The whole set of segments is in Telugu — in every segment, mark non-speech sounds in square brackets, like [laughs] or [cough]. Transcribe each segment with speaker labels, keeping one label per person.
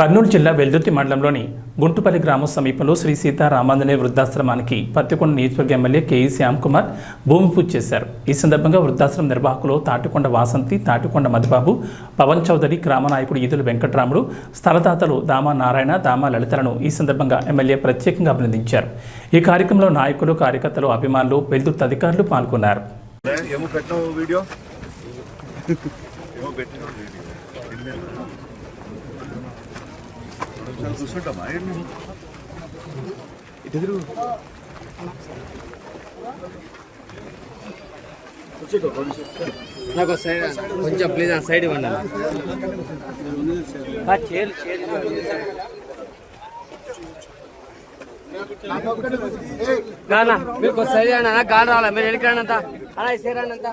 Speaker 1: కర్నూలు జిల్లా వెల్దుర్తి మండలంలోని గుంటుపల్లి గ్రామం సమీపంలో శ్రీ సీతారామాంజనేయ వృద్ధాశ్రమానికి పత్తికొండ నియోజకవర్గ ఎమ్మెల్యే కేఈ శ్యామ్ కుమార్ భూమి పూజ చేశారు. ఈ సందర్భంగా వృద్ధాశ్రమం నిర్వాహకులు తాటికొండ వాసంతి తాటికొండ మధుబాబు పవన్ చౌదరి గ్రామ నాయకుడు ఈదుల వెంకట్రాముడు స్థలదాతలు దామా నారాయణ దామా లలితలను ఈ సందర్భంగా ఎమ్మెల్యే ప్రత్యేకంగా అభినందించారు. ఈ కార్యక్రమంలో నాయకులు కార్యకర్తలు అభిమానులు వెల్దుర్తి అధికారులు పాల్గొన్నారు.
Speaker 2: వీడియో? [laughs] కూర్చుంటామా
Speaker 3: నాకు సైడ్ కొంచెం ప్లీజ్ ఆ సైడ్ ఇవ్వండి ఆ చేలు గానా మీకు కొంచెం సైడ్ అన్న గాన రావాలా? మీరు ఎన్నికరండి అలా సేరండి అంతా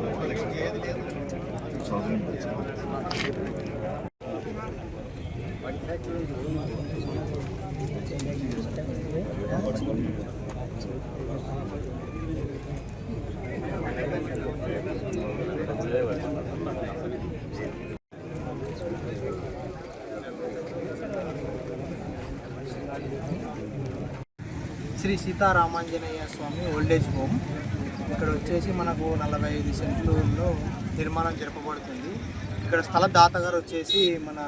Speaker 4: Sri Seetharamanjaneya Swamy old age home. ఇక్కడ వచ్చేసి మనకు నలభై ఐదు సెంట్లలో నిర్మాణం జరపబడుతుంది. ఇక్కడ స్థల దాత గారు వచ్చేసి మన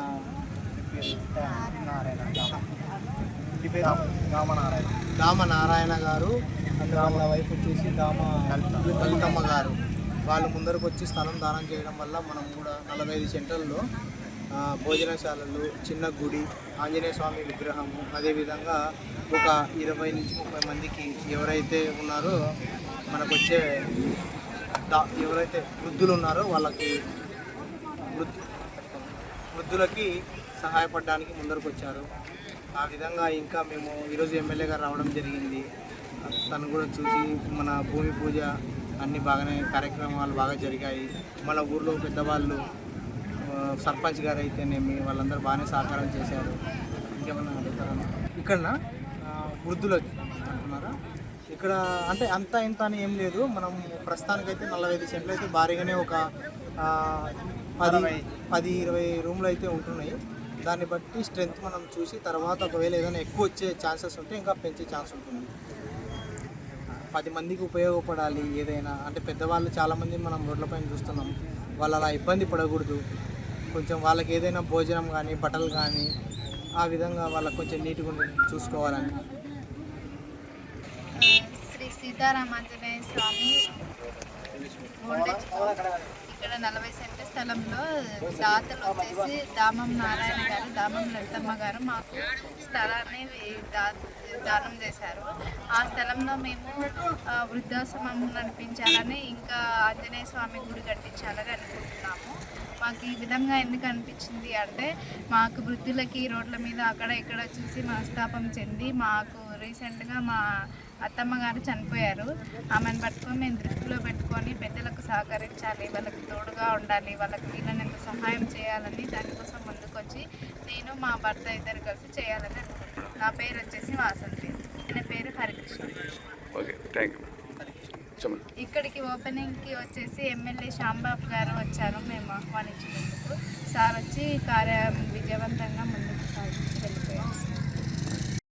Speaker 4: రామనారాయణ. దామ నారాయణ గారు వాళ్ళ వైఫ్ వచ్చేసి దామ లలితమ్మ గారు. వాళ్ళు ముందరకు వచ్చి స్థలం దానం చేయడం వల్ల మనం కూడా నలభై ఐదు సెంటర్లో భోజనశాలలు చిన్న గుడి ఆంజనేయ స్వామి విగ్రహము అదేవిధంగా ఒక ఇరవై నుంచి ముప్పై మందికి ఎవరైతే ఉన్నారో మనకు వచ్చే దా- ఎవరైతే వృద్ధులు ఉన్నారో వాళ్ళకి వృద్ధు వృద్ధులకి సహాయపడడానికి ముందరకు వచ్చారు ఆ విధంగా ఇంకా మేము ఈరోజు ఎమ్మెల్యే గారు రావడం జరిగింది. తను కూడా చూసి మన భూమి పూజ అన్ని బాగానే కార్యక్రమాలు బాగా జరిగాయి. మన ఊర్లో పెద్దవాళ్ళు సర్పంచ్ గారు అయితేనేమి వాళ్ళందరూ బాగానే సహకారం చేశారు. ఇంకేమన్నా అడుగుతారా? ఇక్కడ వృద్ధులు అంటున్నారా? ఇక్కడ అంటే అంత ఇంత అని ఏం లేదు. మనం ప్రస్తుతానికైతే నలభై ఐదు సెంట్లు అయితే భారీగానే ఒక పది పది ఇరవై రూమ్లు అయితే ఉంటున్నాయి. దాన్ని బట్టి స్ట్రెంత్ మనం చూసి తర్వాత ఒకవేళ ఏదైనా ఎక్కువ వచ్చే ఛాన్సెస్ ఉంటే ఇంకా పెంచే ఛాన్స్ ఉంటుంది. పది మందికి ఉపయోగపడాలి ఏదైనా. అంటే పెద్దవాళ్ళు చాలామంది మనం రోడ్లపైన చూస్తున్నాం. వాళ్ళు అలా ఇబ్బంది పడకూడదు. కొంచెం వాళ్ళకి ఏదైనా భోజనం కానీ బట్టలు కానీ ఆ విధంగా వాళ్ళకి కొంచెం నీట్గా చూసుకోవాలని.
Speaker 5: శ్రీ సీతారామాంజనేయ స్వామి ఇక్కడ నలభై సెంట స్థలంలో దాతలు వచ్చేసి దామం నారాయణ గారు దామం లలితమ్మ గారు మాకు స్థలాన్ని దా- దానం చేశారు. ఆ స్థలంలో మేము వృద్ధాశ్రమం నడిపించాలని ఇంకా ఆంజనేయ స్వామి గుడి కట్టించాలని అనుకుంటున్నాము. మాకు ఈ విధంగా ఎందుకు అనిపించింది అంటే మాకు వృద్ధులకి రోడ్ల మీద అక్కడ ఇక్కడ చూసి మనస్తాపం చెంది మాకు రీసెంట్గా మా అత్తమ్మ గారు చనిపోయారు. ఆమెను పట్టుకొని మేము దృష్టిలో పెట్టుకొని పెద్దలకు సహకరించాలి వాళ్ళకి తోడుగా ఉండాలి వాళ్ళకి వీళ్ళనంత సహాయం చేయాలని దానికోసం ముందుకొచ్చి నేను మా భర్త ఇద్దరు కలిసి చేయాలని అనుకుంటున్నాను నా పేరు వచ్చేసి వాసంతి. ఆయన పేరు హరికృష్ణ. ఇక్కడికి ఓపెనింగ్కి వచ్చేసి ఎమ్మెల్యే శ్యాంబాబు గారు వచ్చారు మేము ఆహ్వానించినందుకు. సార్ వచ్చి కార్యం విజయవంతంగా ముందుకు సాగి వెళ్ళిపోయారు.